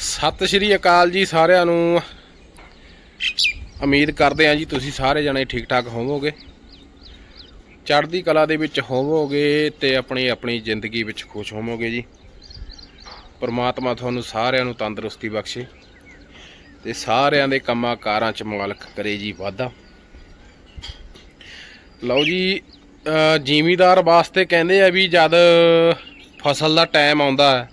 ਸਤਿ ਸ਼੍ਰੀ ਅਕਾਲ ਜੀ ਸਾਰਿਆਂ ਨੂੰ। ਉਮੀਦ ਕਰਦੇ ਹਾਂ ਜੀ ਤੁਸੀਂ ਸਾਰੇ ਜਣੇ ਠੀਕ ਠਾਕ ਹੋਵੋਗੇ। ਚੜ੍ਹਦੀ ਕਲਾ ਦੇ ਵਿੱਚ ਹੋਵੋਗੇ ਤੇ ਆਪਣੀ ਆਪਣੀ ਜ਼ਿੰਦਗੀ ਵਿੱਚ ਖੁਸ਼ ਹੋਵੋਗੇ ਜੀ। ਪਰਮਾਤਮਾ ਤੁਹਾਨੂੰ ਸਾਰਿਆਂ ਨੂੰ ਤੰਦਰੁਸਤੀ ਬਖਸ਼ੇ ਤੇ ਸਾਰਿਆਂ ਦੇ ਕੰਮਾਂ ਕਾਰਾਂ 'ਚ ਮਾਲਕ ਕਰੇ ਜੀ ਵਾਧਾ। ਲਓ ਜੀ ਅ, ਜ਼ਿਮੀਦਾਰ ਵਾਸਤੇ ਕਹਿੰਦੇ ਆ ਵੀ ਜਦ ਫਸਲ ਦਾ ਟਾਈਮ ਆਉਂਦਾ ਹੈ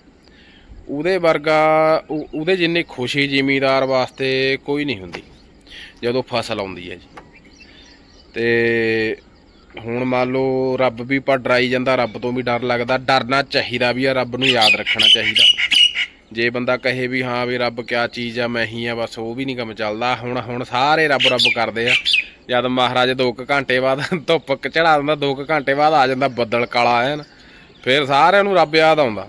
ਉਹਦੇ ਵਰਗਾ, ਉਹ- ਉਹਦੇ ਜਿੰਨੀ ਖੁਸ਼ੀ ਜ਼ਿਮੀਦਾਰ ਵਾਸਤੇ ਕੋਈ ਨਹੀਂ ਹੁੰਦੀ, ਜਦੋਂ ਫਸਲ ਆਉਂਦੀ ਹੈ ਜੀ। ਤੇ ਹੁਣ ਮੰਨ ਲਓ ਰੱਬ ਵੀ ਪਰ ਡਰਾਈ ਜਾਂਦਾ, ਰੱਬ ਤੋਂ ਵੀ ਡਰ ਲੱਗਦਾ, ਡਰਨਾ ਚਾਹੀਦਾ ਵੀ ਆ, ਰੱਬ ਨੂੰ ਯਾਦ ਰੱਖਣਾ ਚਾਹੀਦਾ। ਜੇ ਬੰਦਾ ਕਹੇ ਵੀ ਹਾਂ ਵੀ ਰੱਬ ਕਿਆ ਚੀਜ਼ ਆ, ਮੈਂ ਹੀ ਆ, ਬਸ ਉਹ ਵੀ ਨਹੀਂ ਕੰਮ ਚੱਲਦਾ। ਹੁਣ ਹੁਣ ਸਾਰੇ ਰੱਬ ਰੱਬ ਕਰਦੇ ਆ। ਜਦ ਮਹਾਰਾਜ 2 ਘੰਟੇ ਬਾਅਦ ਧੁੱਪ ਚੜਾ ਦਿੰਦਾ 2 ਘੰਟੇ ਬਾਅਦ ਆ ਜਾਂਦਾ ਬੱਦਲ ਕਾਲਾ ਐਨ, ਫਿਰ ਸਾਰਿਆਂ ਨੂੰ ਰੱਬ ਯਾਦ ਆਉਂਦਾ।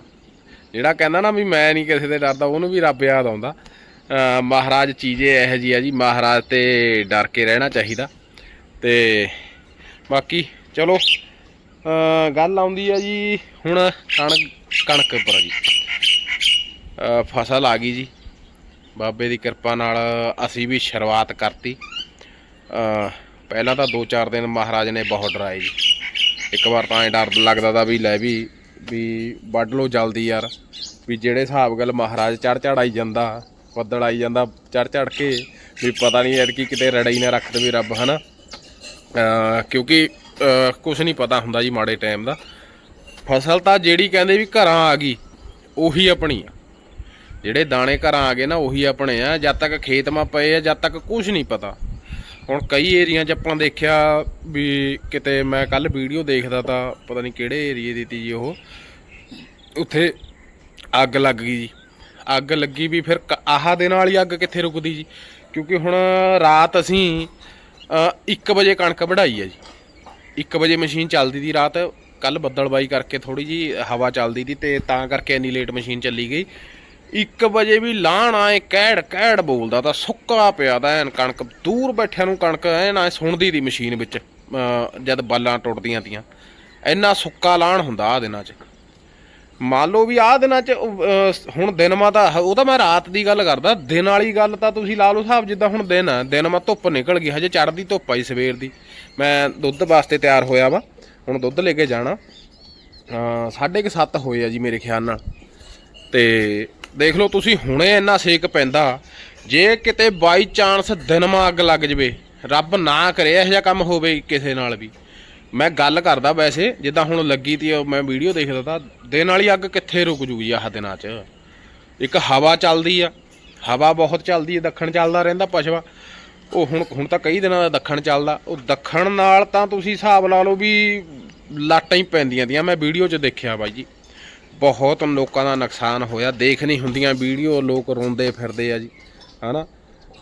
ਜਿਹੜਾ ਕਹਿੰਦਾ ਨਾ ਵੀ ਮੈਂ ਨਹੀਂ ਕਿਸੇ ਦੇ ਡਰਦਾ, ਉਹਨੂੰ ਵੀ ਰੱਬ ਯਾਦ ਆਉਂਦਾ। ਮਹਾਰਾਜ ਚੀਜ਼ੇ ਇਹੋ ਜੀ ਆ ਜੀ, ਮਹਾਰਾਜ ਤੇ ਡਰ ਕੇ ਰਹਿਣਾ ਚਾਹੀਦਾ। ਤੇ ਬਾਕੀ ਚਲੋ ਗੱਲ ਆਉਂਦੀ ਆ ਜੀ ਹੁਣ ਕਣਕ ਕਣਕ ਉੱਪਰ ਆ ਜੀ। ਫਸਲ ਆ ਗਈ ਜੀ। ਬਾਬੇ ਦੀ ਕਿਰਪਾ ਨਾਲ ਅਸੀਂ ਵੀ ਸ਼ੁਰੂਆਤ ਕਰਤੀ। ਪਹਿਲਾਂ ਤਾਂ 2-4 ਦਿਨ ਮਹਾਰਾਜ ਨੇ ਬਹੁਤ ਡਰਾਏ ਜੀ। ਇੱਕ ਵਾਰ ਤਾਂ ਐ ਡਰ ਲੱਗਦਾ ਤਾਂ ਵੀ ਲੈ ਵੀ ਵੀ ਵੱਢ ਲੋ ਜਲਦੀ ਯਾਰ। ਵੀ ਜਿਹੜੇ ਹਿਸਾਬ ਗੱਲ ਮਹਾਰਾਜ ਚੜ ਚੜ ਆਈ ਜਾਂਦਾ, ਬੱਦਲ ਆਈ ਜਾਂਦਾ ਚੜ ਚੜ ਕੇ, ਵੀ ਪਤਾ ਨਹੀਂ ਯਾਰ ਕੀ ਕਿਤੇ ਰੜਾਈ ਨਾ ਰੱਖ ਦੇਵੇ ਰੱਬ, ਹਨਾ? ਅਹ ਕਿਉਂਕਿ ਕੁਝ ਨਹੀਂ ਪਤਾ ਹੁੰਦਾ ਜੀ ਮਾੜੇ ਟਾਈਮ ਦਾ। ਫਸਲ ਤਾਂ ਜਿਹੜੀ ਕਹਿੰਦੇ ਵੀ ਘਰਾਂ ਆ ਗਈ, ਉਹੀ ਆਪਣੀ ਆ। ਜਿਹੜੇ ਦਾਣੇ ਘਰਾਂ ਆ ਗਏ ਨਾ, ਉਹੀ ਆਪਣੇ ਆ। ਜਦ ਤੱਕ ਖੇਤ ਮਾ ਪਏ ਆ, ਜਦ ਤੱਕ ਕੁਝ ਨਹੀਂ ਪਤਾ। ਹੁਣ ਕਈ ਏਰੀਆ 'ਚ ਆਪਾਂ ਦੇਖਿਆ ਵੀ ਕਿਤੇ ਮੈਂ ਕੱਲ ਵੀਡੀਓ ਦੇਖਦਾ ਤਾਂ ਪਤਾ ਨਹੀਂ ਕਿਹੜੇ ਏਰੀਏ ਦੀ ਤੀ ਜੀ ਉਹ। ਉੱਥੇ ਅੱਗ ਲੱਗ ਗਈ ਜੀ। ਅੱਗ ਲੱਗੀ ਵੀ ਫਿਰ ਕ- ਆਹ ਦੇ ਨਾਲ ਹੀ ਅੱਗ ਕਿੱਥੇ ਰੁਕਦੀ ਜੀ? ਕਿਉਂਕਿ ਹੁਣ ਰਾਤ ਅਸੀਂ 1 ਵਜੇ ਕਣਕ ਵਢਾਈ ਹੈ ਜੀ। 1 ਵਜੇ ਮਸ਼ੀਨ ਚੱਲਦੀ ਦੀ ਰਾਤ। ਕੱਲ ਬੱਦਲਬਾਈ ਕਰਕੇ ਥੋੜੀ ਜੀ ਹਵਾ ਚੱਲਦੀ ਦੀ ਤੇ ਤਾਂ ਕਰਕੇ ਇੰਨੀ ਲੇਟ ਮਸ਼ੀਨ ਚੱਲੀ ਗਈ। 1 ਵਜੇ ਵੀ ਲਾਣ ਆਏ ਕਹਿੜ ਕਹਿੜ ਬੋਲਦਾ ਤਾਂ ਸੁੱਕਾ ਪਿਆ ਤਾਂ ਐਨ ਕਣਕ। ਦੂਰ ਬੈਠਿਆਂ ਨੂੰ ਕਣਕ ਐਨ ਐ ਸੁਣਦੀ ਦੀ ਮਸ਼ੀਨ ਵਿੱਚ ਜਦ ਬਾਲਾਂ ਟੁੱਟਦੀਆਂ ਤੀਆਂ। ਇੰਨਾ ਸੁੱਕਾ ਲਾਣ ਹੁੰਦਾ ਆ ਦਿਨਾਂ 'ਚ। ਮੰਨ ਲਓ ਵੀ ਆਹ ਦਿਨਾਂ 'ਚ ਹੁਣ ਦਿਨ ਮਾ ਤਾਂ ਉਹ ਤਾਂ ਮੈਂ ਰਾਤ ਦੀ ਗੱਲ ਕਰਦਾ ਦਿਨ ਵਾਲੀ ਗੱਲ ਤਾਂ ਤੁਸੀਂ ਲਾ ਲਓ ਹਿਸਾਬ ਜਿੱਦਾਂ ਹੁਣ ਦਿਨ ਆ ਦਿਨ ਮਾ ਧੁੱਪ ਨਿਕਲ ਗਈ ਹਜੇ ਚੜ੍ਹਦੀ ਧੁੱਪ ਆਈ ਸਵੇਰ ਦੀ। ਮੈਂ ਦੁੱਧ ਵਾਸਤੇ ਤਿਆਰ ਹੋਇਆ ਵਾ ਹੁਣ ਦੁੱਧ ਲੈ ਕੇ ਜਾਣਾ। ਅਹ, ਸਾਢੇ ਕੁ ਸੱਤ ਹੋਏ ਆ ਜੀ ਮੇਰੇ ਖਿਆਲ ਨਾਲ। ਤੇ ਦੇਖ ਲਓ ਤੁਸੀਂ, ਹੁਣੇ ਇੰਨਾ ਸੇਕ ਪੈਂਦਾ। ਜੇ ਕਿਤੇ ਬਾਈ ਚਾਂਸ ਦਿਨ ਮਾ ਅੱਗ ਲੱਗ ਜਵੇ, ਰੱਬ ਨਾ ਕਰੇ, ਇਹੋ ਜਿਹਾ ਕੰਮ ਹੋਵੇ ਕਿਸੇ ਨਾਲ ਵੀ। ਮੈਂ ਗੱਲ ਕਰਦਾ ਵੈਸੇ, ਜਿੱਦਾਂ ਹੁਣ ਲੱਗੀ ਤੀ ਉਹ, ਮੈਂ ਵੀਡੀਓ ਦੇਖਦਾ ਤਾਂ, ਦਿਨ ਵਾਲੀ ਅੱਗ ਕਿੱਥੇ ਰੁਕ ਜੂਗੀ ਆਹ ਦਿਨਾਂ 'ਚ? ਇੱਕ ਹਵਾ ਚੱਲਦੀ ਆ, ਹਵਾ ਬਹੁਤ ਚੱਲਦੀ ਹੈ ਦੱਖਣ ਚੱਲਦਾ ਰਹਿੰਦਾ ਪਛਵਾ ਉਹ ਹੁਣ ਹੁਣ ਤਾਂ ਕਈ ਦਿਨਾਂ ਦਾ ਦੱਖਣ ਚੱਲਦਾ, ਉਹ ਦੱਖਣ ਨਾਲ ਤਾਂ ਤੁਸੀਂ ਹਿਸਾਬ ਲਾ ਲਓ ਵੀ ਲਾਟਾਂ ਹੀ ਪੈਂਦੀਆਂ ਦੀਆਂ ਮੈਂ ਵੀਡੀਓ 'ਚ ਦੇਖਿਆ ਬਾਈ ਜੀ। ਬਹੁਤ ਲੋਕਾਂ ਦਾ ਨੁਕਸਾਨ ਹੋਇਆ। ਦੇਖ ਨਹੀਂ ਹੁੰਦੀਆਂ ਵੀਡੀਓ, ਲੋਕ ਰੋਂਦੇ ਫਿਰਦੇ ਆ ਜੀ, ਹਨਾ?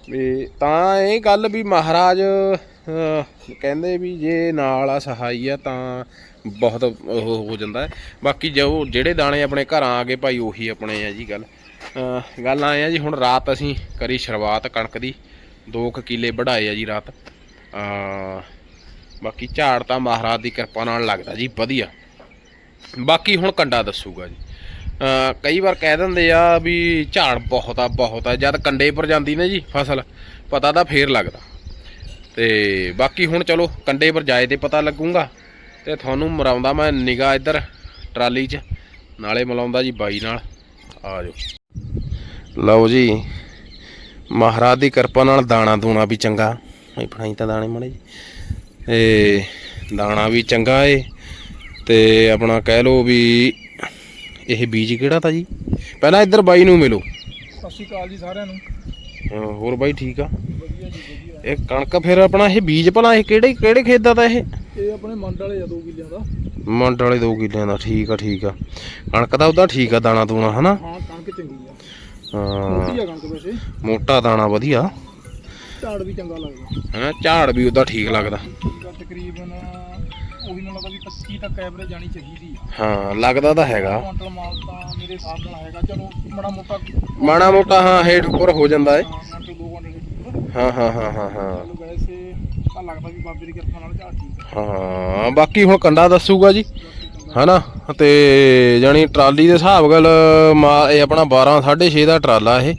ਵੀ ਤਾਂ ਇਹ ਗੱਲ ਵੀ ਮਹਾਰਾਜ ਕਹਿੰਦੇ ਵੀ ਜੇ ਨਾਲ ਆ ਸਹਾਈ ਆ ਤਾਂ ਬਹੁਤ ਉਹ ਹੋ ਜਾਂਦਾ ਬਾਕੀ ਜੋ ਜਿਹੜੇ ਦਾਣੇ ਆਪਣੇ ਘਰਾਂ ਆ ਗਏ ਭਾਈ, ਉਹੀ ਆਪਣੇ ਆ ਜੀ ਗੱਲ। ਗੱਲ ਆਏ ਆ ਜੀ, ਹੁਣ ਰਾਤ ਅਸੀਂ ਕਰੀ ਸ਼ੁਰੂਆਤ ਕਣਕ ਦੀ। 2 ਕਿੱਲੇ ਵਢਾਏ ਆ ਜੀ ਰਾਤ। ਬਾਕੀ ਝਾੜ ਤਾਂ ਮਹਾਰਾਜ ਦੀ ਕਿਰਪਾ ਨਾਲ ਲੱਗਦਾ ਜੀ, ਵਧੀਆ। ਬਾਕੀ ਹੁਣ ਕੰਡਾ ਦੱਸੂਗਾ ਜੀ। ਕਈ ਵਾਰ ਕਹਿ ਦਿੰਦੇ ਆ ਵੀ ਝਾੜ ਬਹੁਤ ਆ ਬਹੁਤ ਆ। ਜਦ ਕੰਡੇ ਪਰ ਜਾਂਦੀ ਨਾ ਜੀ ਫਸਲ, ਪਤਾ ਤਾਂ ਫੇਰ ਲੱਗਦਾ। ਤੇ ਬਾਕੀ ਹੁਣ ਚਲੋ ਕੰਡੇ ਪਰ ਜਾਏ ਤੇ ਪਤਾ ਲੱਗੂਗਾ। ਤੇ ਤੁਹਾਨੂੰ ਮਰਾਉਂਦਾ ਮੈਂ ਨਿਗਾਹ ਇੱਧਰ ਟਰਾਲੀ 'ਚ, ਨਾਲੇ ਮਿਲਾਉਂਦਾ ਜੀ ਬਾਈ ਨਾਲ। ਆ ਜਾਓ। ਲਓ ਜੀ, ਮਹਾਰਾਜ ਦੀ ਕਿਰਪਾ ਨਾਲ ਦਾਣਾ ਦੂਣਾ ਵੀ ਚੰਗਾ। ਮੈਂ ਫੜਾਈ ਤਾਂ ਦਾਣੇ ਮੜੇ ਜੀ। ਤੇ ਦਾਣਾ ਵੀ ਚੰਗਾ ਏ। ਤੇ ਆਪਣਾ ਕਹਿ ਲਓ ਵੀ ਇਹ ਬੀਜ ਕਿਹੜਾ ਤਾ ਜੀ? ਪਹਿਲਾਂ ਇੱਧਰ ਬਾਈ ਨੂੰ ਮਿਲੋ। ਸਤਿ ਸ਼੍ਰੀ ਅਕਾਲ ਜੀ ਸਾਰਿਆਂ ਨੂੰ। ਹਾਂ, ਹੋਰ ਬਾਈ ਠੀਕ ਆ? ਵਧੀਆ ਜੀ ਵਧੀਆ। ਇਹ ਕਣਕ ਫਿਰ ਆਪਣਾ ਇਹ ਬੀਜ ਭਲਾ ਇਹ ਕਿਹੜੇ ਕਿਹੜੇ ਖੇਤ ਦਾ ਤਾ ਇਹ? ਇਹ ਆਪਣੇ ਮੰਡ ਵਾਲੇ ਆ 2 ਕਿੱਲਿਆਂ ਦਾ। ਮੰਡ ਵਾਲੇ 2 ਕਿੱਲਿਆਂ ਦਾ ਠੀਕ ਆ ਠੀਕ ਆ। ਕਣਕ ਦਾ ਉਹਦਾ ਠੀਕ ਆ ਦਾਣਾ ਦੂਣਾ ਹਨਾ? ਹਾਂ ਕਣਕ ਚੰਗੀ ਆ। ਹਾਂ। ਮੋਟੀ ਆ ਕਣਕ ਵੈਸੇ। ਮੋਟਾ ਦਾਣਾ ਵਧੀਆ। ਝਾੜ ਵੀ ਚੰਗਾ ਲੱਗਦਾ। ਹਨਾ ਝਾੜ ਵੀ ਉਹਦਾ ਠੀਕ ਲੱਗਦਾ। ਤਕਰੀਬਨ ਉਹੀ ਮੈਨੂੰ ਲੱਗਦਾ ਵੀ 25 ਤੱਕ ਐਵਰੇਜ ਜਾਣੀ ਚਾਹੀਦੀ ਆ ਹਾਂ ਲੱਗਦਾ ਤਾਂ ਹੈਗਾ। ਕੁਆਂਟਲ ਮਾਲ ਤਾਂ ਮੇਰੇ ਹਿਸਾਬ ਨਾਲ ਹੈਗਾ। ਚਲੋ ਮਾੜਾ ਮੋਟਾ ਮਾੜਾ ਮੋਟਾ ਹਾਂ ਹੇਠ ਉੱਪਰ ਹੋ ਜਾਂਦਾ ਏ। ਹਾਂ ਕੁਆਂਟਲ 2 ਕੁਆਂਟਲ ਉੱਪਰ। ਹਾਂ ਹਾਂ ਹਾਂ ਹਾਂ ਹਾਂ। ਚਲੋ ਵੈਸੇ ਤਾਂ ਲੱਗਦਾ ਵੀ ਬਾਬੇ ਦੀ ਕਿਰਪਾ ਨਾਲ ਝਾੜ ਠੀਕ ਹਾਂ ਬਾਕੀ ਹੁਣ ਕੰਡਾ ਦੱਸੂਗਾ ਜੀ। ਹਨਾ? ਤੇ ਜਾਣੀ ਟਰਾਲੀ ਦੇ ਹਿਸਾਬ ਗੱਲ ਮਾ- ਇਹ ਆਪਣਾ 12 6.5 ਦਾ ਟਰਾਲਾ ਇਹ।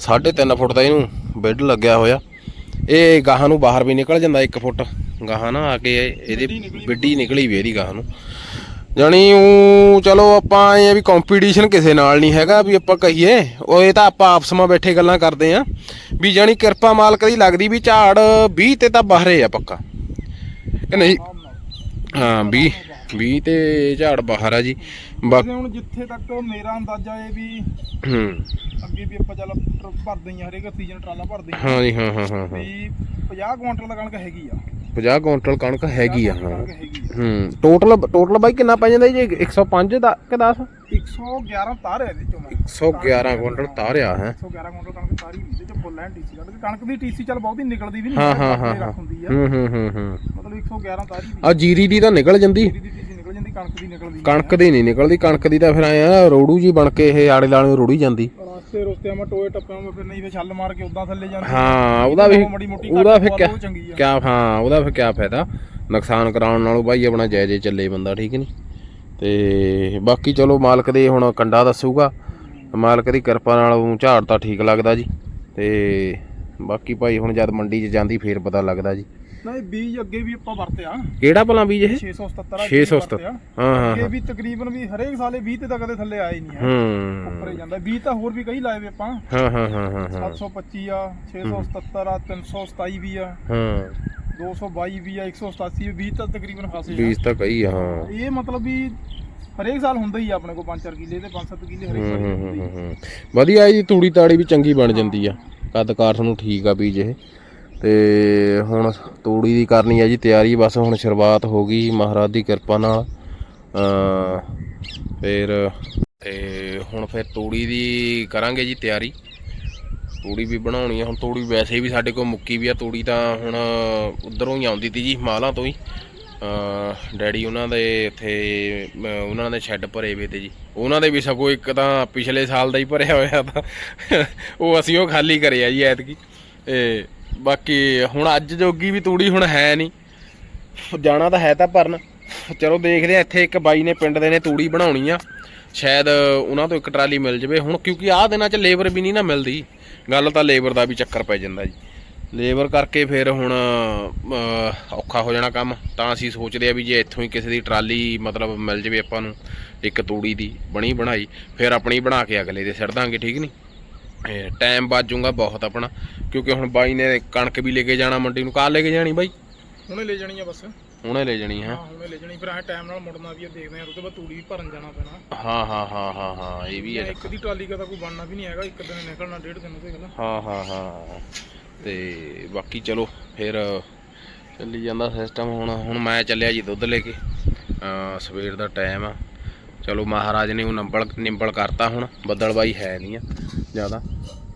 3.5 ਫੁੱਟ ਦਾ ਇਹਨੂੰ ਬੈੱਡ ਲੱਗਿਆ ਹੋਇਆ। ਇਹ ਗਾਹਾਂ ਨੂੰ ਬਾਹਰ ਵੀ ਨਿਕਲ ਜਾਂਦਾ 1 ਫੁੱਟ। ਗਾਹਾਂ ਨਾ ਆ ਕੇ ਇਹਦੀ ਬਿੱਡੀ ਨਿਕਲੀ ਵੀ ਇਹਦੀ ਗਾਹਾਂ ਨੂੰ। ਜਾਣੀ ਉਹ ਚਲੋ ਆਪਾਂ ਇਹ ਵੀ ਕੰਪੀਟੀਸ਼ਨ ਕਿਸੇ ਨਾਲ ਨਹੀਂ ਹੈਗਾ ਵੀ ਆਪਾਂ ਕਹੀਏ। ਉਹ ਇਹ ਤਾਂ ਆਪਾਂ ਆਪਸ ਵਿੱਚ ਬੈਠੇ ਗੱਲਾਂ ਕਰਦੇ ਆ। ਵੀ ਜਾਣੀ ਕਿਰਪਾ ਮਾਲਕ ਦੀ ਲੱਗਦੀ ਵੀ ਝਾੜ 20 ਤੇ ਤਾਂ ਬਾਹਰੇ ਆ ਪੱਕਾ। ਕਿ ਨਹੀਂ? ਹਾਂ 20 20 ਤੇ ਝਾੜ ਬਾਹਰ ਆ ਜੀ। ਬਾਕੀ ਹੁਣ ਜਿੱਥੇ ਤੱਕ ਮੇਰਾ ਅੰਦਾਜ਼ਾ ਇਹ ਵੀ ਹੂੰ। ਅੱਗੇ ਵੀ ਆਪਾਂ ਚੱਲ ਟਰ- ਭਰਦੇ ਹੀ ਹਰੇਕ ਸੀਜ਼ਨ ਟਰਾਲਾ ਭਰਦੇ ਹੀ ਹਾਂ ਜੀ ਹਾਂ ਹਾਂ ਹਾਂ ਹਾਂ। ਵੀ 50 ਕੁਇੰਟਲ ਦਾ ਕਣਕ ਹੈਗੀ ਆ। 50 ਕੁਇੰਟਲ ਕਣਕ ਹੈਗੀ ਆ ਹਾਂ। ਹੂੰ। ਟੋਟਲ ਟੋਟਲ ਬਾਈ ਕਿੰਨਾ ਪੈ ਜਾਂਦਾ ਜੀ? 105 ਦਾ ਕਿ 10 111 ਤਾਰ ਹੈ ਇਹਦੇ ਚੋਂ ਮੈਂ। 111 ਕੁਇੰਟਲ ਤਾਰਿਆ ਹੈ। 111 ਕੁਇੰਟਲ ਕਣਕ ਤਾਰੀ ਇਹਦੇ ਚ ਫੁੱਲ ਐਂਡ ਟੀਸੀ ਕੱਢ ਕੇ ਕਣਕ ਦੀ ਟੀਸੀ ਚੱਲ ਬਹੁਤੀ ਨਿਕਲਦੀ ਵੀ ਨਹੀਂ ਹਾਂ ਹਾਂ ਹਾਂ ਹਾਂ ਹੂੰ। ਹੂੰ ਹੂੰ ਹੂੰ ਮਤਲਬ 111 ਤਾਰੀ ਆ। ਜੀਰੀ ਦੀ ਤਾਂ ਨਿਕਲ ਜਾਂਦੀ। ਦੀ ਕਣਕ ਦੀ ਨਿਕਲਦੀ ਨਹੀਂ ਕਣਕ ਦੀ ਨਹੀਂ ਨਿਕਲਦੀ ਕਣਕ ਦੀ ਤਾਂ ਫਿਰ ਆਏ ਆ ਰੋੜੂ ਜੀ ਬਣ ਕੇ ਇਹ ਆੜੇ ਲਾਣੇ ਰੋੜੀ ਜਾਂਦੀ। ਰਾਸਤੇ ਰੋਸਤੇ ਮੈਂ ਟੋਏ ਟੱਪਿਆਂ ਮੈਂ ਫਿਰ ਨਹੀਂ ਫਿਰ ਛੱਲ ਮਾਰ ਕੇ ਉਦਾਂ ਥੱਲੇ ਜਾਂਦੀ। ਹਾਂ ਉਹਦਾ ਵੀ ਉਹ ਮਾੜੀ ਮੋਟੀ ਘੱਟ ਉਹਦਾ ਫਿਰ ਪਵਾ ਕਿਆ ਹਾਂ ਉਹਦਾ ਫਿਰ ਫਾਇਦਾ। ਨੁਕਸਾਨ ਕਰਾਉਣ ਨਾਲੋਂ ਬਾਈ ਆਪਣਾ ਜਾਇਜ਼ੇ ਚੱਲੇ ਬੰਦਾ ਠੀਕ ਨਹੀਂ ਤੇ ਬਾਕੀ ਚਲੋ ਮਾਲਕ ਦੇ ਹੁਣ ਕੰਡਾ ਦੱਸੂਗਾ। ਮਾਲਕ ਦੀ ਕਿਰਪਾ ਨਾਲ ਝਾੜ ਤਾਂ ਠੀਕ ਲੱਗਦਾ ਜੀ। ਤੇ ਬਾਕੀ ਭਾਈ ਹੁਣ ਜਦ ਮੰਡੀ 'ਚ ਜਾਂਦੀ ਫੇਰ ਪਤਾ ਲੱਗਦਾ ਜੀ। ਨਹੀਂ ਬੀਜ ਅੱਗੇ ਵੀ ਆਪਾਂ ਵਰਤਿਆ ਕਿਹੜਾ ਭਲਾ ਬੀਜ ਇਹ? 677 ਆ 677 ਵਰਤਿਆ। ਹਾਂ ਹਾਂ ਅੱਗੇ ਹਾਂ। ਵੀ ਤਕਰੀਬਨ ਵੀ ਹਰੇਕ ਸਾਲੇ 20 ਤੇ ਤਾਂ ਕਦੇ ਥੱਲੇ ਆਏ ਨਹੀਂ ਹੈ ਹੂੰ। ਉੱਪਰੇ ਜਾਂਦਾ। 20 ਤਾਂ ਹੋਰ ਵੀ ਕਈ ਲਾਏ ਵੇ ਆਪਾਂ। ਹਾਂ ਹਾਂ ਹਾਂ ਹਾਂ ਹਾਂ। 725 ਆ 677 ਆ 327 ਵੀ ਆ। ਹਾਂ। 222 ਵੀ ਆ 187 ਵੀ। 20 ਤਾਂ ਤਕਰੀਬਨ ਖਾਸੇ ਆ। ਬੀਜ ਤਾਂ ਕਈ ਹਾਂ। ਇਹ ਮਤਲਬ ਵੀ ਹਰੇਕ ਸਾਲ ਹੁੰਦਾ ਹੀ ਆ ਆਪਣੇ ਕੋਲ 5-4 ਕਿੱਲੇ ਤੇ 5-7 ਕਿੱਲੇ ਹਰੇਕ ਸਾਲ ਹੁੰਦੇ ਹੀ ਵਧੀਆ ਜੀ ਤੂੜੀ ਤਾੜੀ ਵੀ ਚੰਗੀ ਬਣ ਜਾਂਦੀ ਆ। ਕੱਦ ਕਾਰ ਨੂੰ ਠੀਕ ਆ ਬੀਜ ਇਹ। ਤੇ ਹੁਣ ਤੂੜੀ ਦੀ ਕਰਨੀ ਹੈ ਜੀ, ਤਿਆਰੀ, ਬਸ ਹੁਣ ਸ਼ੁਰੂਆਤ ਹੋ ਗਈ ਮਹਾਰਾਜ ਦੀ ਕਿਰਪਾ ਨਾਲ। ਫਿਰ ਤੇ ਹੁਣ ਫਿਰ ਤੂੜੀ ਦੀ ਕਰਾਂਗੇ ਜੀ ਤਿਆਰੀ। ਤੂੜੀ ਵੀ ਬਣਾਉਣੀ ਆ, ਹੁਣ ਤੂੜੀ ਵੈਸੇ ਵੀ ਸਾਡੇ ਕੋਲ ਮੁੱਕੀ ਵੀ ਆ, ਤੂੜੀ ਤਾਂ ਹੁਣ ਉਧਰੋਂ ਹੀ ਆਉਂਦੀ ਤੀ ਜੀ, ਮਾਲਾਂ ਤੋਂ ਹੀ। ਡੈਡੀ ਉਹਨਾਂ ਦੇ ਇੱਥੇ ਉਹਨਾਂ ਦੇ ਸ਼ੈੱਡ ਭਰੇ ਵੇ ਤੇ ਜੀ। ਉਹਨਾਂ ਦੇ ਵੀ ਸਗੋਂ ਇੱਕ ਤਾਂ ਪਿਛਲੇ ਸਾਲ ਦਾ ਹੀ ਭਰਿਆ ਹੋਇਆ ਤਾਂ ਉਹ ਅਸੀਂ ਉਹ ਖਾਲੀ ਕਰਿਆ ਜੀ ਐਤਕੀ। ਤੇ ਬਾਕੀ ਹੁਣ ਅੱਜ ਜੋਗੀ ਵੀ ਤੂੜੀ ਹੁਣ ਹੈ ਨਹੀਂ। ਜਾਣਾ ਤਾਂ ਹੈ ਤਾਂ ਭਰਨ। ਚਲੋ ਦੇਖਦੇ ਆ, ਇੱਥੇ ਇੱਕ ਬਾਈ ਨੇ ਪਿੰਡ ਦੇ ਨੇ ਤੂੜੀ ਬਣਾਉਣੀ ਆ। ਸ਼ਾਇਦ ਉਹਨਾਂ ਤੋਂ ਇੱਕ ਟਰਾਲੀ ਮਿਲ ਜਵੇ। ਹੁਣ ਕਿਉਂਕਿ ਆਹ ਦਿਨਾਂ 'ਚ ਲੇਬਰ ਵੀ ਨਹੀਂ ਨਾ ਮਿਲਦੀ। ਗੱਲ ਤਾਂ ਲੇਬਰ ਦਾ ਵੀ ਚੱਕਰ ਪੈ ਜਾਂਦਾ ਜੀ। ਲੇਬਰ ਕਰਕੇ ਫਿਰ ਹੁਣ ਔਖਾ ਹੋ ਜਾਣਾ ਕੰਮ। ਤਾਂ ਅਸੀਂ ਸੋਚਦੇ ਆ ਵੀ ਜੇ ਇੱਥੋਂ ਹੀ ਕਿਸੇ ਦੀ ਟਰਾਲੀ ਮਤਲਬ ਮਿਲ ਜਵੇ ਆਪਾਂ ਨੂੰ, ਇੱਕ ਤੂੜੀ ਦੀ ਬਣੀ ਬਣਾਈ, ਫਿਰ ਆਪਣੀ ਬਣਾ ਕੇ ਅਗਲੇ ਦੇ ਸਿੱਟ ਦਾਂਗੇ, ਠੀਕ ਨਹੀਂ? ਟਾਈਮ ਬਾਜੂਗਾ ਬਹੁਤ ਆਪਣਾ ਕਿਉਂਕਿ ਹੁਣ ਬਾਈ ਨੇ ਕਣਕ ਵੀ ਲੈ ਕੇ ਜਾਣਾ ਮੰਡੀ ਨੂੰ ਕਾਲ ਲੈ ਕੇ ਜਾਣੀ ਬਾਈ? ਹੁਣੇ ਲੈ ਜਾਣੀ ਆ ਬਸ। ਹੁਣੇ ਲੈ ਜਾਣੀ ਹੈ। ਹਾਂ ਹੁਣੇ ਲੈ ਜਾਣੀ ਫਿਰ ਐ ਟਾਈਮ ਨਾਲ ਮੁੜਨਾ ਵੀ ਆ ਦੇਖਦੇ ਆ ਉਹਦੇ ਬਾਅਦ ਤੂੜੀ ਵੀ ਭਰਨ ਜਾਣਾ ਪੈਣਾ। ਹਾਂ ਹਾਂ ਹਾਂ ਹਾਂ ਹਾਂ ਇਹ ਵੀ ਹੈ। ਇੱਕ ਦੀ ਟਰਾਲੀ ਦਾ ਕੋਈ ਬਣਨਾ ਵੀ ਨਹੀਂ ਹੈਗਾ ਇੱਕ ਦਿਨ ਨਿਕਲਣਾ ਡੇਢ ਦਿਨ ਉਹਦੇ ਗੱਲ ਹਾਂ ਹਾਂ ਹਾਂ ਤੇ ਬਾਕੀ ਚਲੋ ਫਿਰ ਚੱਲੀ ਜਾਂਦਾ ਸਿਸਟਮ ਹੁਣ ਹੁਣ ਮੈਂ ਚੱਲਿਆ ਜੀ ਦੁੱਧ ਲੈ ਕੇ। ਸਵੇਰ ਦਾ ਟਾਈਮ ਆ। ਚਲੋ ਮਹਾਰਾਜ ਨੇ ਉਹ ਨੰਬਲ ਨਿੰਬਲ ਕਰਤਾ ਹੁਣ ਬੱਦਲਬਾਈ ਹੈ ਨਹੀਂ ਆ ਜ਼ਿਆਦਾ।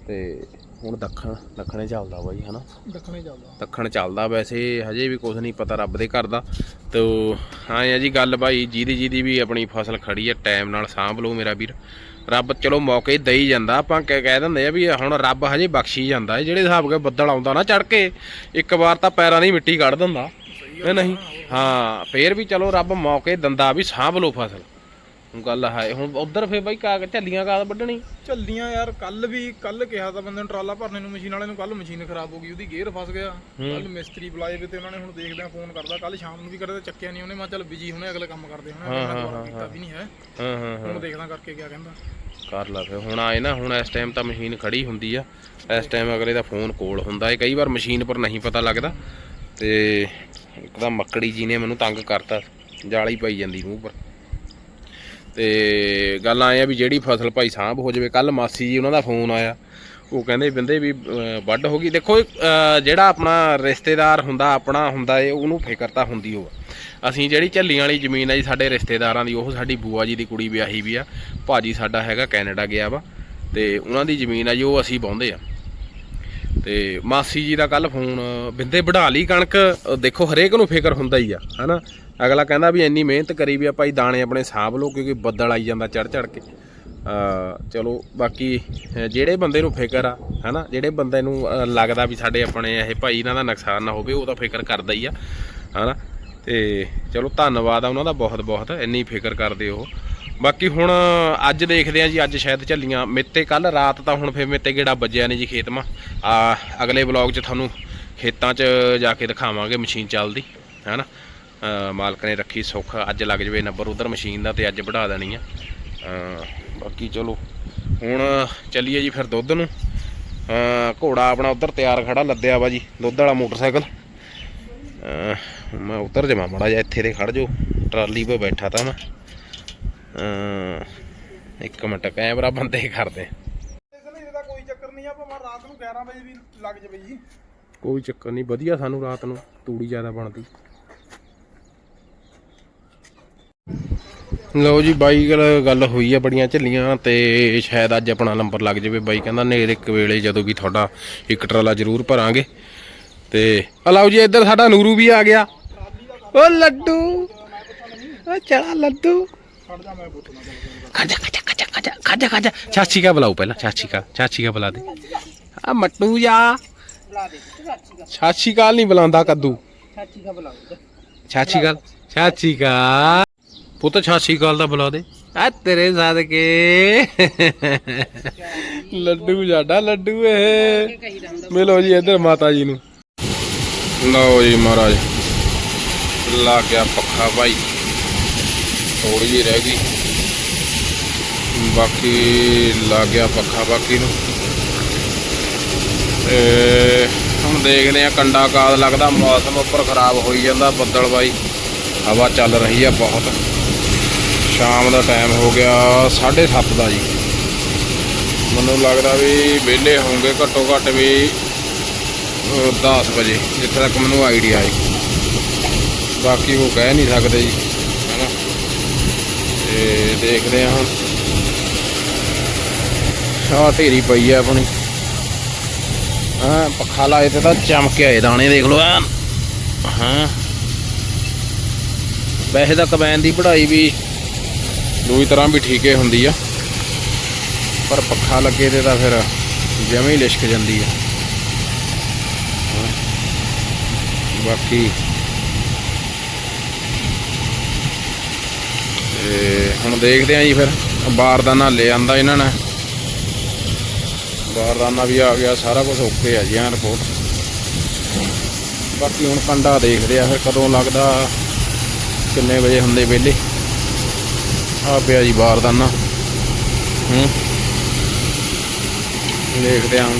ਤੇ ਹੁਣ ਦੱਖਣ ਦੱਖਣੇ ਚੱਲਦਾ ਬਾਈ ਹਨਾ? ਦੱਖਣੇ ਚੱਲਦਾ। ਦੱਖਣ ਚੱਲਦਾ ਵੈਸੇ ਹਜੇ ਵੀ ਕੁਝ ਨਹੀਂ ਪਤਾ ਰੱਬ ਦੇ ਘਰ ਦਾ। ਤੋ ਹਾਂ ਆ ਜੀ ਗੱਲ ਭਾਈ ਜਿਹਦੀ ਜਿਹਦੀ ਵੀ ਆਪਣੀ ਫਸਲ ਖੜੀ ਹੈ ਟਾਈਮ ਨਾਲ ਸਾਂਭ ਲਓ ਮੇਰਾ ਵੀਰ। ਰੱਬ ਚਲੋ ਮੌਕੇ ਦੇਈ ਜਾਂਦਾ ਆਪਾਂ ਕਹਿ ਕਹਿ ਦਿੰਦੇ ਆ ਵੀ ਹੁਣ ਰੱਬ ਹਜੇ ਬਖਸ਼ੀ ਜਾਂਦਾ ਜਿਹੜੇ ਹਿਸਾਬ ਕੇ ਬੱਦਲ ਆਉਂਦਾ ਨਾ ਚੜ ਕੇ ਇੱਕ ਵਾਰ ਤਾਂ ਪੈਰਾਂ ਦੀ ਮਿੱਟੀ ਕੱਢ ਦਿੰਦਾ ਨਹੀਂ? ਹਾਂ ਫੇਰ ਵੀ ਚਲੋ ਰੱਬ ਮੌਕੇ ਦਿੰਦਾ ਵੀ ਸਾਂਭ ਲਓ ਫਸਲ। ਗੱਲ ਹੈ ਹੁਣ ਉਧਰ ਫੇਰ ਬਾਈ ਕਾਗ ਝੱਲੀਆਂ ਕਾਦ ਵੱਢਣੀ। ਝੱਲੀਆਂ ਯਾਰ ਕੱਲ ਵੀ ਕੱਲ ਕਿਹਾ ਤਾਂ ਬੰਦੇ ਨੂੰ ਟਰਾਲਾ ਭਰਨੇ ਨੂੰ ਮਸ਼ੀਨ ਵਾਲੇ ਨੂੰ ਕੱਲ ਮਸ਼ੀਨ ਖਰਾਬ ਹੋ ਗਈ ਉਹਦੀ ਗੇਅਰ ਫਸ ਗਿਆ। ਕੱਲ ਮਿਸਤਰੀ ਬੁਲਾਏ ਵੇ ਤੇ ਉਹਨਾਂ ਨੇ ਹੁਣ ਦੇਖਦੇ ਆ ਫੋਨ ਕਰਦਾ ਕੱਲ ਸ਼ਾਮ ਨੂੰ ਵੀ ਕਰੇ ਤਾਂ ਚੱਕਿਆ ਨਹੀਂ ਉਹਨੇ ਮੈਂ ਚੱਲ ਬਿਜ਼ੀ ਹੁਣੇ ਅਗਲੇ ਕੰਮ ਕਰਦੇ ਹੁਣੇ ਮੈਂ ਦੁਬਾਰਾ ਕੀਤਾ ਵੀ ਨਹੀਂ ਹੈ। ਹਾਂ ਹਾਂ ਹਾਂ। ਹੁਣ ਦੇਖਦਾ ਕਰਕੇ ਕਿਆ ਕਹਿੰਦਾ। ਕਰ ਲਾ ਫਿਰ ਹੁਣ ਆਏ ਨਾ ਹੁਣ ਇਸ ਟਾਈਮ ਤਾਂ ਮਸ਼ੀਨ ਖੜੀ ਹੁੰਦੀ ਆ ਇਸ ਟਾਈਮ ਅਗਲੇ ਦਾ ਫੋਨ ਕੋਲ ਹੁੰਦਾ ਏ ਕਈ ਵਾਰ ਮਸ਼ੀਨ ਪਰ ਨਹੀਂ ਪਤਾ ਲੱਗਦਾ ਤੇ ਇੱਕਦਮ ਮੱਕੜੀ ਜੀ ਨੇ ਮੈਨੂੰ ਤੰਗ ਕਰਤਾ ਜਾਲੀ ਪਾਈ ਜਾਂਦੀ ਮੂੰਹ ਪਰ। ਤੇ ਗੱਲ ਆਏ ਆ ਵੀ ਜਿਹੜੀ ਫਸਲ ਭਾਈ ਸਾਂਭ ਹੋ ਜਾਵੇ ਕੱਲ ਮਾਸੀ ਜੀ ਉਹਨਾਂ ਦਾ ਫੋਨ ਆਇਆ। ਉਹ ਕਹਿੰਦੇ ਬਿੰਦੇ ਵੀ ਅਹ, ਵੱਢ ਹੋ ਗਈ। ਦੇਖੋ ਅਹ, ਜਿਹੜਾ ਆਪਣਾ ਰਿਸ਼ਤੇਦਾਰ ਹੁੰਦਾ ਆਪਣਾ ਹੁੰਦਾ ਏ ਉਹਨੂੰ ਫਿਕਰ ਤਾਂ ਹੁੰਦੀ ਹੋਵੇ ਅਸੀਂ ਜਿਹੜੀ ਝੱਲੀਆਂ ਵਾਲੀ ਜ਼ਮੀਨ ਆ ਜੀ ਸਾਡੇ ਰਿਸ਼ਤੇਦਾਰਾਂ ਦੀ ਉਹ ਸਾਡੀ ਬੂਆ ਜੀ ਦੀ ਕੁੜੀ ਵਿਆਹੀ ਵੀ ਆ। ਭਾਜੀ ਸਾਡਾ ਹੈਗਾ ਕੈਨੇਡਾ ਗਿਆ ਵਾ। ਤੇ ਉਹਨਾਂ ਦੀ ਜ਼ਮੀਨ ਆ ਜੀ ਉਹ ਅਸੀਂ ਵਾਹੁੰਦੇ ਆ। ਤੇ ਮਾਸੀ ਜੀ ਦਾ ਕੱਲ ਫੋਨ, ਬਿੰਦੇ ਵਢਾ ਲਈ ਕਣਕ, ਦੇਖੋ ਹਰੇਕ ਨੂੰ ਫਿਕਰ ਹੁੰਦਾ ਹੀ ਆ, ਹਨਾ? ਅਗਲਾ ਕਹਿੰਦਾ ਵੀ ਇੰਨੀ ਮਿਹਨਤ ਕਰੀ ਵੀ ਆ ਭਾਈ ਦਾਣੇ ਆਪਣੇ ਸਾਂਭ ਲਓ, ਕਿਉਂਕਿ ਬੱਦਲ ਆਈ ਜਾਂਦਾ ਚੜ ਚੜ ਕੇ। ਚਲੋ, ਬਾਕੀ ਜਿਹੜੇ ਬੰਦੇ ਨੂੰ ਫਿਕਰ ਆ, ਹਨਾ? ਜਿਹੜੇ ਬੰਦੇ ਨੂੰ ਲੱਗਦਾ ਵੀ ਸਾਡੇ ਆਪਣੇ ਇਹ ਭਾਈ ਇਹਨਾਂ ਦਾ ਨੁਕਸਾਨ ਨਾ ਹੋਵੇ, ਉਹ ਤਾਂ ਫਿਕਰ ਕਰਦਾ ਹੀ ਆ, ਹਨਾ? ਤੇ ਚਲੋ, ਧੰਨਵਾਦ ਆ ਉਹਨਾਂ ਦਾ ਬਹੁਤ ਬਹੁਤ ਇੰਨੀ ਫਿਕਰ ਕਰਦੇ ਉਹ। ਬਾਕੀ ਹੁਣ ਅੱਜ ਦੇਖਦੇ ਆ ਜੀ ਅੱਜ ਸ਼ਾਇਦ ਝੱਲੀਆਂ ਮੇਤੇ ਕੱਲ ਰਾਤ ਤਾਂ ਹੁਣ ਫੇਰ ਮੇਤੇ ਗੇੜਾ ਵੱਜਿਆ ਨਹੀਂ ਜੀ ਖੇਤ ਮਾ। ਆ ਅਗਲੇ ਵਲੌਗ 'ਚ ਤੁਹਾਨੂੰ ਖੇਤਾਂ 'ਚ ਜਾ ਕੇ ਦਿਖਾਵਾਂਗੇ ਮਸ਼ੀਨ ਚੱਲਦੀ ਹੈਨਾ? ਅ, ਮਾਲਕ ਨੇ ਰੱਖੀ ਸੁੱਖ ਅੱਜ ਲੱਗ ਜਵੇ ਨੰਬਰ ਉਧਰ ਮਸ਼ੀਨ ਦਾ ਤੇ ਅੱਜ ਵਧਾ ਦੇਣੀ ਆ। ਬਾਕੀ ਚਲੋ ਹੁਣ ਚੱਲੀਏ ਜੀ ਫਿਰ ਦੁੱਧ ਨੂੰ। ਘੋੜਾ ਆਪਣਾ ਉਧਰ ਤਿਆਰ ਖੜਾ ਲੱਦਿਆ ਵਾ ਜੀ ਦੁੱਧ ਵਾਲਾ ਮੋਟਰਸਾਈਕਲ। ਮੈਂ ਉਤਰ ਜਾਵਾਂ ਮੜਾ ਜਾ ਇੱਥੇ ਤੇ ਖੜ ਜੋ ਟਰਾਲੀ 'ਤੇ ਬੈਠਾ ਤਾਂ ਮੈਂ। ਇੱਕ ਮਿੰਟ ਕੈਮਰਾ ਬੰਦੇ ਕਰਦੇ ਇਸ ਲਈ ਇਹਦਾ ਕੋਈ ਚੱਕਰ ਨਹੀਂ ਆ ਭਾਵੇਂ ਰਾਤ ਨੂੰ 11 ਵਜੇ ਵੀ ਲੱਗ ਜਾਵੇ ਜੀ। ਕੋਈ ਚੱਕਰ ਨਹੀਂ ਵਧੀਆ ਸਾਨੂੰ ਰਾਤ ਨੂੰ ਤੂੜੀ ਜ਼ਿਆਦਾ ਬਣਦੀ। ਲਓ ਜੀ ਬਾਈ ਗੱਲ ਗੱਲ ਹੋਈ ਆ ਬੜੀਆਂ ਝੱਲੀਆਂ ਤੇ ਸ਼ਾਇਦ ਅੱਜ ਆਪਣਾ ਨੰਬਰ ਲੱਗ ਜਾਵੇ ਬਾਈ ਕਹਿੰਦਾ ਨੇੜੇ ਇੱਕ ਵੇਲੇ ਜਦੋਂ ਵੀ ਤੁਹਾਡਾ ਇੱਕ ਟਰਾਲਾ ਜ਼ਰੂਰ ਭਰਾਂਗੇ। ਤੇ ਆ ਲਓ ਜੀ ਇੱਧਰ ਸਾਡਾ ਨੂਰੂ ਵੀ ਆ ਗਿਆ। ਓ ਲੱਡੂ ਓ ਚਲਾ ਲੱਡੂ। ਖੜ ਜਾ ਮੈਂ ਪੁੱਛਣਾ ਚਾਚੀ ਕਾ ਬੁਲਾਓ ਪਹਿਲਾਂ ਚਾਚੀ ਕਾ ਚਾਚੀ ਕਾ ਬੁਲਾ ਦੇ। ਆ ਮੱਟੂ ਜਾ। ਬੁਲਾ ਦੇ ਚਾਚੀ ਕਾਲ ਨਹੀਂ ਬੁਲਾਉਂਦਾ ਕੱਦੂ। ਚਾਚੀ ਦਾ ਬੁਲਾ ਦੇ ਚਾਚੀ ਕਾਲ ਚਾਚੀ ਕਾ ਪੁੱਤ ਚਾਚੀ ਕਾਲ ਦਾ ਬੁਲਾ ਦੇ। ਆ ਤੇਰੇ ਸਦਕੇ। ਲੱਡੂ ਜਾਡਾ ਲੱਡੂ ਹੁੰਦਾ ਮਿਲੋ ਜੀ ਇੱਧਰ ਮਾਤਾ ਜੀ ਨੂੰ। ਲਓ ਜੀ ਮਹਾਰਾਜ। ਲਾ ਗਿਆ ਪੱਖਾ ਭਾਈ ਥੋੜੀ ਜਿਹੀ ਰਹਿ ਗਈ। ਬਾਕੀ ਲੱਗ ਗਿਆ ਪੱਖਾ ਬਾਕੀ ਨੂੰ। ਤੇ ਹੁਣ ਦੇਖਦੇ ਆ ਕੰਡਾ ਕਾਦ ਲੱਗਦਾ, ਮੌਸਮ ਉੱਪਰ ਖਰਾਬ ਹੋਈ ਜਾਂਦਾ ਬੱਦਲ ਬਾਈ। ਹਵਾ ਚੱਲ ਰਹੀ ਆ ਬਹੁਤ। ਸ਼ਾਮ ਦਾ ਟਾਈਮ ਹੋ ਗਿਆ 7:30 ਦਾ ਜੀ। ਮੈਨੂੰ ਲੱਗਦਾ ਵੀ ਵਿਹਲੇ ਹੋਣਗੇ ਘੱਟੋ ਘੱਟ ਵੀ 10 ਵਜੇ, ਜਿੱਥੇ ਤੱਕ ਮੈਨੂੰ ਆਈਡੀਆ ਹੈ। ਬਾਕੀ ਉਹ ਕਹਿ ਨਹੀਂ ਸਕਦੇ ਜੀ। ਤੇ ਦੇਖਦੇ ਹਾਂ। ਹੁਣ ਢੇਰੀ ਪਈ ਆ ਆਪਣੀ। ਹਾਂ ਪੱਖਾ ਲਾਏ ਤੇ ਤਾਂ ਚਮਕ ਆਏ ਦਾਣੇ, ਦੇਖ ਲਓ। ਐਨ ਹਾਂ। ਵੈਸੇ ਤਾਂ ਕਬੈਨ ਦੀ ਪੜ੍ਹਾਈ ਵੀ ਦੂਜੀ ਤਰ੍ਹਾਂ ਵੀ ਠੀਕੇ ਹੁੰਦੀ ਆ। ਪਰ ਪੱਖਾ ਲੱਗੇ ਤੇ ਤਾਂ ਫਿਰ ਜਮੇ ਹੀ ਲਿਸ਼ਕ ਜਾਂਦੀ ਆ। ਬਾਕੀ ਤੇ ਹੁਣ ਦੇਖਦੇ ਆਂ ਜੀ ਫਿਰ। ਬਾਰਦਾਨਾ ਲੈ ਆਂਦਾ ਇਹਨਾਂ ਨੇ। ਬਾਰਦਾਨਾ ਵੀ ਆ ਗਿਆ, ਸਾਰਾ ਕੁਝ ਓਕੇ ਆ ਜੀ ਆ ਰਿਪੋਰਟ ਬਾਕੀ ਹੁਣ ਕੰਡਾ ਦੇਖਦੇ ਆ ਫਿਰ ਕਦੋਂ ਲੱਗਦਾ, ਕਿੰਨੇ ਵਜੇ ਹੁੰਦੇ ਵਿਹਲੇ। ਆ ਪਿਆ ਜੀ ਬਾਰਦਾਨਾ। ਹੂੰ। ਦੇਖਦੇ ਹਾਂ ਹੁਣ।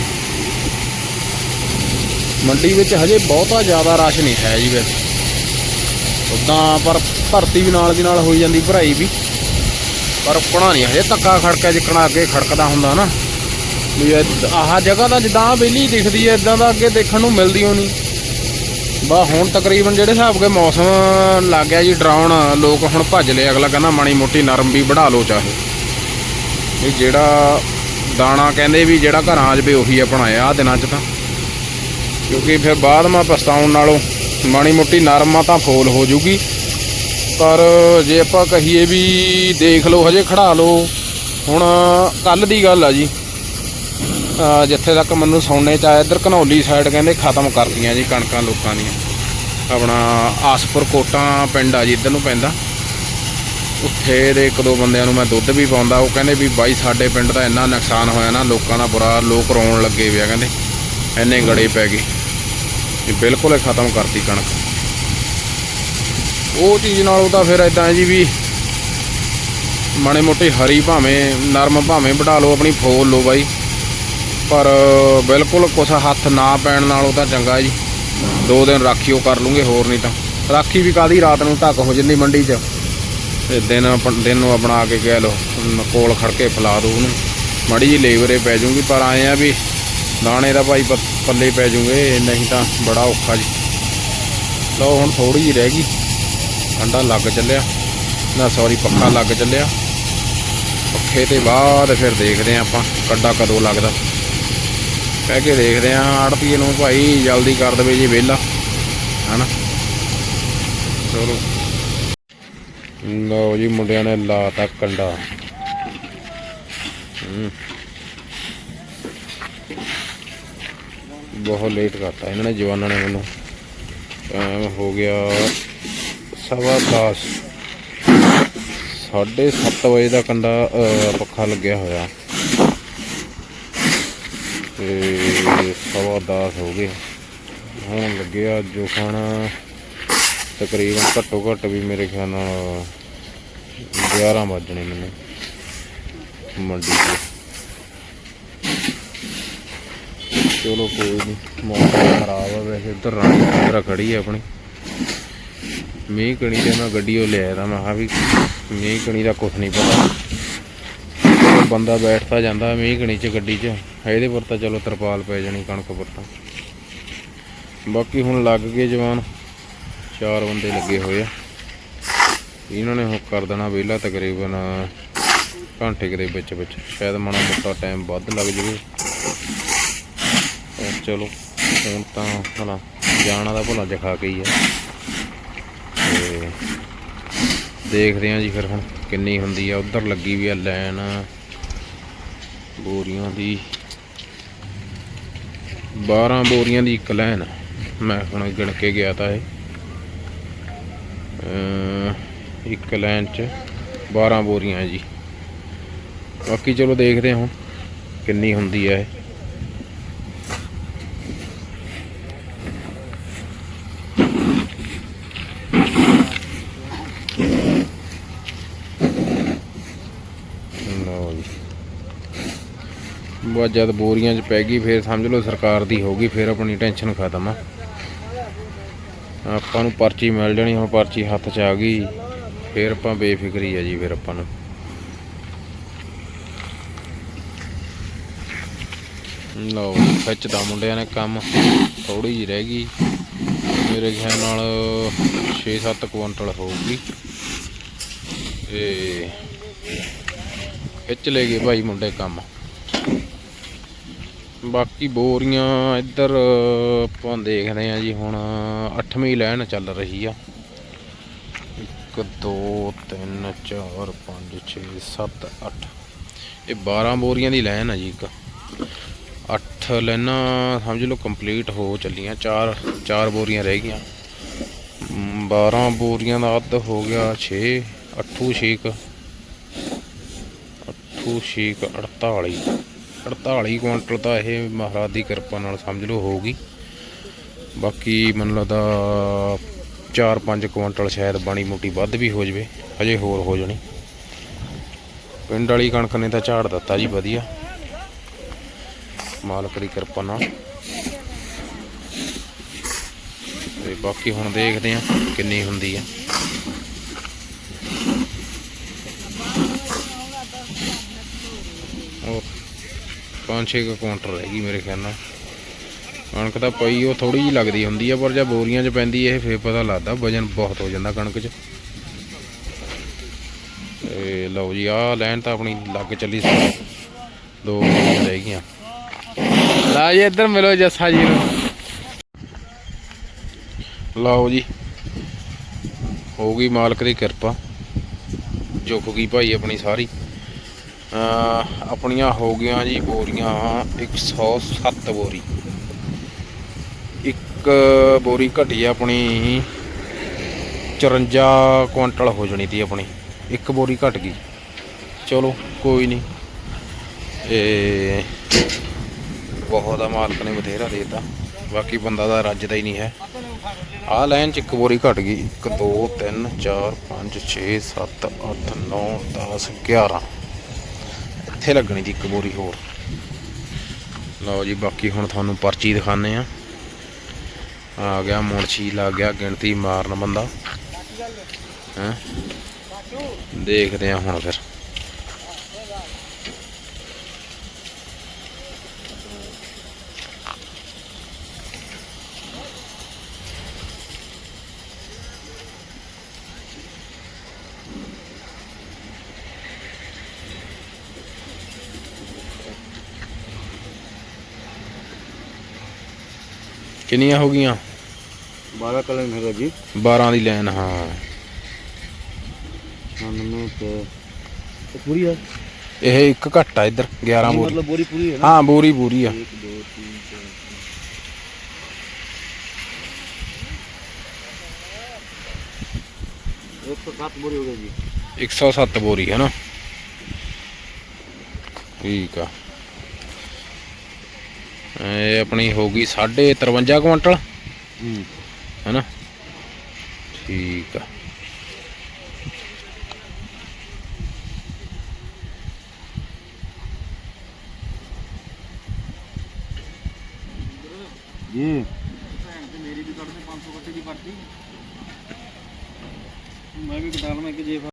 ਮੰਡੀ ਵਿੱਚ ਹਜੇ ਬਹੁਤਾ ਜ਼ਿਆਦਾ ਰਸ਼ ਨਹੀਂ ਹੈ ਜੀ ਵੈਸੇ ਉਦਾਂ ਪਰ ਭਰਤੀ ਵੀ ਨਾਲ ਦੀ ਨਾਲ ਹੋਈ ਜਾਂਦੀ, ਭਰਾਈ ਵੀ। ਪਰ ਰੁਕਣਾ ਨਹੀਂ, ਹਜੇ ਧੱਕਾ ਖੜਕਾ ਜਿੱਕਣਾ ਅੱਗੇ ਖੜਕਦਾ ਹੁੰਦਾ ਨਾ। ਵੀ ਆਹ ਜਗ੍ਹਾ ਤਾਂ ਜਿੱਦਾਂ ਬੇਲੀ ਦਿਖਦੀ ਐ ਇਦਾਂ ਦਾ ਅੱਗੇ ਦੇਖਣ ਨੂੰ ਮਿਲਦੀ ਓ ਨਹੀਂ। ਬਾ, ਹੁਣ ਤਕਰੀਬਨ ਜਿਹੜੇ ਹਿਸਾਬ ਕੇ ਮੌਸਮ ਲੱਗ ਗਿਆ ਜੀ, ਡਰਾਉਣ, ਲੋਕ ਹੁਣ ਭੱਜ ਲਏ। ਅਗਲਾ ਕਹਿੰਦਾ ਮਾੜੀ ਮੋਟੀ ਨਰਮ ਵੀ ਵਢਾ ਲਓ ਚਾਹੇ। ਇਹ ਜਿਹੜਾ ਦਾਣਾ ਕਹਿੰਦੇ ਵੀ ਜਿਹੜਾ ਘਰਾਂ 'ਚ ਵੀ ਉਹੀ ਆਪਣਾ ਆ ਦਿਨਾਂ 'ਚ ਤਾਂ। ਕਿਉਂਕਿ ਫਿਰ ਬਾਅਦ ਮਾ ਪਛਤਾਉਣ ਨਾਲੋਂ ਮਾੜੀ ਮੋਟੀ ਨਰਮ ਆ ਤਾਂ ਫੋਲ ਹੋ ਜੂਗੀ। ਪਰ ਜੇ ਆਪਾਂ ਕਹੀਏ ਵੀ ਦੇਖ ਲਓ, ਹਜੇ ਖੜਾ ਲਓ। ਹੁਣ ਕੱਲ ਦੀ ਗੱਲ ਆ ਜੀ। ਜਿੱਥੇ ਤੱਕ ਮੈਨੂੰ ਸੁਣਨੇ ਚ ਆਇਆ, ਇੱਧਰ ਘਨੌਲੀ ਸਾਈਡ ਕਹਿੰਦੇ ਖਤਮ ਕਰਤੀਆਂ ਜੀ ਕਣਕਾਂ ਲੋਕਾਂ ਦੀਆਂ। ਆਪਣਾ ਆਸਪੁਰ ਕੋਟਾਂ ਪਿੰਡ ਆ ਜੀ, ਇੱਧਰ ਨੂੰ ਪੈਂਦਾ। ਉੱਥੇ ਦੇ ਇੱਕ ਦੋ ਬੰਦਿਆਂ ਨੂੰ ਮੈਂ ਦੁੱਧ ਵੀ ਪਾਉਂਦਾ, ਉਹ ਕਹਿੰਦੇ ਵੀ ਬਾਈ ਸਾਡੇ ਪਿੰਡ ਦਾ ਇੰਨਾ ਨੁਕਸਾਨ ਹੋਇਆ ਨਾ, ਲੋਕਾਂ ਦਾ ਬੁਰਾ ਲੋਕ ਰੋਣ ਲੱਗੇ ਪਿਆ ਕਹਿੰਦੇ। ਇੰਨੇ ਗੜੇ ਪੈ ਗਏ। ਵੀ ਬਿਲਕੁਲ ਹੀ ਖਤਮ ਕਰਤੀ ਕਣਕ। ਉਹ ਚੀਜ਼ ਨਾਲੋਂ ਤਾਂ ਫਿਰ ਇਦਾਂ ਜੀ ਵੀ ਮਾੜੇ ਮੋਟੇ ਹਰੀ ਭਾਵੇਂ, ਨਰਮ ਭਾਵੇਂ ਵਢਾ ਲਓ ਆਪਣੀ ਫੋਲ ਲਓ ਬਾਈ। ਪਰ ਬਿਲਕੁਲ ਕੁਛ ਹੱਥ ਨਾ ਪੈਣ ਨਾਲੋਂ ਤਾਂ ਚੰਗਾ ਜੀ। ਦੋ ਦਿਨ ਰਾਖੀਓ ਕਰ ਲੂੰਗੇ ਹੋਰ ਨਹੀਂ ਤਾਂ। ਰਾਖੀ ਵੀ ਕਾਦੀ ਰਾਤ ਨੂੰ ਢੱਕ ਹੋ ਜਾਂਦੀ ਮੰਡੀ 'ਚ। ਤੇ ਦਿਨ ਆਪਣ- ਦਿਨ ਨੂੰ ਬਣਾ ਕੇ ਕਹਿ ਲਓ ਕੋਲ ਖੜ ਕੇ ਫਲਾ ਦੋ ਉਹਨੂੰ। ਮਾੜੀ ਜੀ ਲੇਬਰੇ ਪੈ ਜੂਗੀ ਪਰ ਆਏ ਆ ਵੀ ਦਾਣੇ ਦਾ ਭਾਈ ਪੱਲੇ ਪੈ ਜੂਗੇ ਨਹੀਂ ਤਾਂ ਬੜਾ ਔਖਾ ਜੀ। ਲਓ, ਹੁਣ ਥੋੜੀ ਜਿਹੀ ਰਹਿ ਗਈ। ਅੰਡਾ ਲੱਗ ਚੱਲਿਆ। ਨਾ ਸੌਰੀ ਪੱਖਾ ਲੱਗ ਚੱਲਿਆ। ਪੱਖੇ ਤੇ ਬਾਅਦ ਫਿਰ ਦੇਖਦੇ ਆ ਆਪਾਂ, ਕੱਡਾ ਕਦੋਂ ਲੱਗਦਾ। ਕਹਿ ਕੇ ਦੇਖਦੇ ਆ ਆੜਤੀਏ ਨੂੰ ਭਾਈ ਜਲਦੀ ਕਰ ਦੇਵੇ ਜੀ ਵਿਹਲਾ, ਹਨਾ? ਚਲੋ। ਲਓ ਜੀ, ਮੁੰਡਿਆਂ ਨੇ ਲਾਤਾ ਕੰਡਾ। ਹੂੰ। ਬਹੁਤ ਲੇਟ ਕਰਤਾ ਇਹਨਾਂ ਨੇ, ਜਵਾਨਾਂ ਨੇ ਮੈਨੂੰ। ਟਾਈਮ ਹੋ ਗਿਆ ਸਵਾ 10 ਸਾਢੇ ਸੱਤ ਵਜੇ ਦਾ ਕੰਡਾ ਪੱਖਾ ਲੱਗਿਆ ਹੋਇਆ। ਤੇ ਸਵਾ 10 ਹੋ ਗਏ। ਹੁਣ ਲੱਗਿਆ ਜੋ ਖਾਣਾ ਤਕਰੀਬਨ ਘੱਟੋ ਘੱਟ ਵੀ ਮੇਰੇ ਖਿਆਲ ਨਾਲ 11 ਵੱਜਣੇ ਮੈਨੂੰ। ਮੰਡੀ 'ਤੇ ਚਲੋ ਕੋਈ ਨਹੀਂ ਮੌਸਮ ਖਰਾਬ ਆ ਵੈਸੇ, ਇੱਧਰ ਰਾਣੀ ਕੇਂਦਰਾ ਖੜੀ ਹੈ ਆਪਣੀ। ਮੀਂਹ ਕਣੀ ਤੇ ਮੈਂ ਗੱਡੀ ਉਹ ਲਿਆਇਆ ਤਾਂ, ਮੈਂ ਕਿਹਾ ਵੀ ਮੀਂਹ ਕਣੀ ਦਾ ਕੁਝ ਨਹੀਂ ਪਤਾ। ਬੰਦਾ ਬੈਠਦਾ ਜਾਂਦਾ ਮੀਂਹ ਕਣੀ ਚ ਗੱਡੀ 'ਚ, ਇਹਦੇ ਪਰ ਤਾਂ ਚਲੋ ਤਰਪਾਲ ਪੈ ਜਾਣੀ ਕਣਕ ਪਰ ਤਾਂ। ਬਾਕੀ ਹੁਣ ਲੱਗ ਗਏ ਜਵਾਨ, ਚਾਰ ਬੰਦੇ ਲੱਗੇ ਹੋਏ ਆ। ਇਹਨਾਂ ਨੇ ਹੁਣ ਕਰ ਦੇਣਾ ਵਿਹਲਾ ਤਕਰੀਬਨ, ਘੰਟੇ ਦੇ ਵਿੱਚ ਵਿੱਚ, ਸ਼ਾਇਦ ਮਾੜਾ ਮੋਟਾ ਟਾਈਮ ਵੱਧ ਲੱਗ ਜਾਵੇ। ਚਲੋ, ਹੁਣ ਤਾਂ ਭਲਾ ਜਾਣਾ ਦਾ ਭਲਾ ਜਖਾ ਕੇ ਹੀ ਆ। ਤੇ ਦੇਖਦੇ ਆ ਜੀ ਫਿਰ ਹੁਣ ਕਿੰਨੀ ਹੁੰਦੀ ਆ। ਉਧਰ ਲੱਗੀ ਵੀ ਆ ਲਾਈਨ ਬੋਰੀਆਂ ਦੀ। 12 ਬੋਰੀਆਂ ਦੀ ਇੱਕ ਲਾਈਨ। ਮੈਂ ਹੁਣ ਗਿਣ ਕੇ ਗਿਆ ਤਾਂ ਇਹ। ਇੱਕ ਲਾਈਨ 'ਚ 12 ਬੋਰੀਆਂ ਜੀ। ਬਾਕੀ ਚਲੋ ਦੇਖਦੇ ਹਾਂ ਹੁਣ ਕਿੰਨੀ ਹੁੰਦੀ ਹੈ ਇਹ ਲਓ ਜੀ ਬਸ ਜਦ ਬੋਰੀਆਂ 'ਚ ਪੈ ਗਈ, ਫਿਰ ਸਮਝ ਲਓ ਸਰਕਾਰ ਦੀ ਹੋ ਗਈ, ਫਿਰ ਆਪਣੀ ਟੈਨਸ਼ਨ ਖਤਮ ਆ। ਆਪਾਂ ਨੂੰ ਪਰਚੀ ਮਿਲ ਜਾਣੀ, ਹੁਣ ਪਰਚੀ ਹੱਥ 'ਚ ਆ ਗਈ, ਫਿਰ ਆਪਾਂ ਬੇਫਿਕਰੀ ਆ ਜੀ, ਫਿਰ ਆਪਾਂ ਨੂੰ। ਲਓ ਖਿੱਚਦਾ ਮੁੰਡਿਆਂ ਨੇ ਕੰਮ ਥੋੜੀ ਜਿਹੀ ਰਹਿ ਗਈ। ਮੇਰੇ ਖਿਆਲ ਨਾਲ 6-7 ਕੁਇੰਟਲ ਹੋਊਗੀ। ਤੇ ਖਿੱਚ ਲੈ ਗਏ ਭਾਈ ਮੁੰਡੇ ਕੰਮ। ਬਾਕੀ ਬੋਰੀਆਂ ਇੱਧਰ ਆਪਾਂ ਦੇਖਦੇ ਆ ਜੀ ਹੁਣ 8ਵੀਂ ਲਾਈਨ ਚੱਲ ਰਹੀ ਆ। 1 2 3 4 5 6 7 8 ਇਹ 12 ਬੋਰੀਆਂ ਦੀ ਲਾਈਨ ਆ ਜੀ ਇੱਕ। 8 ਲਾਈਨਾਂ ਸਮਝ ਲਓ ਕੰਪਲੀਟ ਹੋ ਚੱਲੀਆਂ ਚਾਰ ਚਾਰ ਬੋਰੀਆਂ ਰਹਿ ਗਈਆਂ। ਮ, 12 ਬੋਰੀਆਂ ਦਾ ਅੱਧ ਹੋ ਗਿਆ 6 ਅੱਠੂ 6 ਅੱਠੂ 6 48 48 ਕੁਇੰਟਲ ਤਾਂ ਇਹ ਮਹਾਰਾਜ ਦੀ ਕਿਰਪਾ ਨਾਲ ਸਮਝ ਲਓ ਹੋਊਗੀ। ਬਾਕੀ ਮੈਨੂੰ ਲੱਗਦਾ 4-5 ਕੁਇੰਟਲ ਸ਼ਾਇਦ ਬਾਣੀ ਮੋਟੀ ਵੱਧ ਵੀ ਹੋ ਜਵੇ, ਹਜੇ ਹੋਰ ਹੋ ਜਾਣੀ। ਪਿੰਡ ਵਾਲੀ ਕਣਕ ਨੇ ਤਾਂ ਝਾੜ ਦਿੱਤਾ ਜੀ ਵਧੀਆ। ਮਾਲਕ ਦੀ ਕਿਰਪਾ ਨਾਲ। ਤੇ ਬਾਕੀ ਹੁਣ ਦੇਖਦੇ ਆ ਕਿੰਨੀ ਹੁੰਦੀ ਆ ਉਹ ਪੰਜ ਛੇ ਕੁ ਕੁਇੰਟਲ ਰਹਿ ਗਈ ਮੇਰੇ ਖਿਆਲ ਨਾਲ। ਕਣਕ ਤਾਂ ਪਈ, ਉਹ ਥੋੜੀ ਜਿਹੀ ਲੱਗਦੀ ਹੁੰਦੀ ਆ, ਪਰ ਜੇ ਬੋਰੀਆਂ 'ਚ ਪੈਂਦੀ ਇਹ ਫੇਰ ਪਤਾ ਲੱਗਦਾ, ਵਜਨ ਬਹੁਤ ਹੋ ਜਾਂਦਾ ਕਣਕ 'ਚ। ਤੇ ਲਓ ਜੀ, ਆਹ ਲੈਣ ਤਾਂ ਆਪਣੀ ਲੱਗ ਚੱਲੀ ਸੀ। ਦੋ ਰਹਿ ਗਈਆਂ। ਲਾ ਜੀ, ਇੱਧਰ ਮਿਲੋ ਜੱਸਾ ਜੀ ਨੂੰ। ਲਓ ਜੀ, ਹੋ ਗਈ ਮਾਲਕ ਦੀ ਕਿਰਪਾ। ਝੁਕ ਗਈ ਭਾਈ ਆਪਣੀ ਸਾਰੀ। ਆਪਣੀਆਂ ਹੋ ਗਈਆਂ ਜੀ ਬੋਰੀਆਂ 107 ਬੋਰੀ। ਇੱਕ ਬੋਰੀ ਘਟੀ ਆਪਣੀ 54 ਕੁਇੰਟਲ ਹੋ ਜਣੀ ਤੀ ਆਪਣੀ। ਇੱਕ ਬੋਰੀ ਘਟ ਗਈ। ਚਲੋ ਕੋਈ ਨਹੀਂ ਇਹ ਬਹੁਤ ਆ, ਮਾਲਕ ਨੇ ਬਥੇਰਾ ਦੇਤਾ। ਬਾਕੀ ਬੰਦਾ ਦਾ ਰੱਜਦਾ ਹੀ ਨਹੀਂ ਹੈ। ਆ ਲਾਈਨ ਚ ਇੱਕ ਬੋਰੀ ਘਟ ਗਈ। 1 2 3 4 5 6 7 8 9 10 11 ਇੱਥੇ ਲੱਗਣੀ ਦੀ ਇੱਕ ਬੋਰੀ ਹੋਰ? ਲਓ ਜੀ, ਬਾਕੀ ਹੁਣ ਤੁਹਾਨੂੰ ਪਰਚੀ ਦਿਖਾਣੇ ਆ ਆ ਗਿਆ ਮੁਨਸ਼ੀ ਲੱਗ ਗਿਆ, ਗਿਣਤੀ ਮਾਰਨ ਬੰਦਾ। ਹੈਂ? ਦੇਖਦੇ ਆ ਹੁਣ ਫਿਰ। ਕਿੰਨੀਆਂ ਹੋ ਗਈਆਂ? 12 ਕਲਮ ਹੈਗਾ ਜੀ। 12 ਦੀ ਲਾਈਨ ਹਾਂ। 99 ਤੇ ਪੂਰੀ ਆ? ਇਹ ਇੱਕ ਘੱਟ ਆ ਇੱਧਰ 11 ਬੋਰੀ। ਮਤਲਬ ਬੋਰੀ ਪੂਰੀ ਹੈ ਨਾ? ਹਾਂ ਬੋਰੀ ਪੂਰੀ ਆ। 1 2 3 4 107 ਬੋਰੀ ਹੋ ਗਈ ਜੀ। 107 ਬੋਰੀ ਹੈ ਨਾ। ਠੀਕ ਆ। ਇਹ ਆਪਣੀ ਹੋ ਗਈ 53 ਕੁਇੰਟਲ। ਹੂੰ। ਹੈਨਾ? ਠੀਕ ਆ।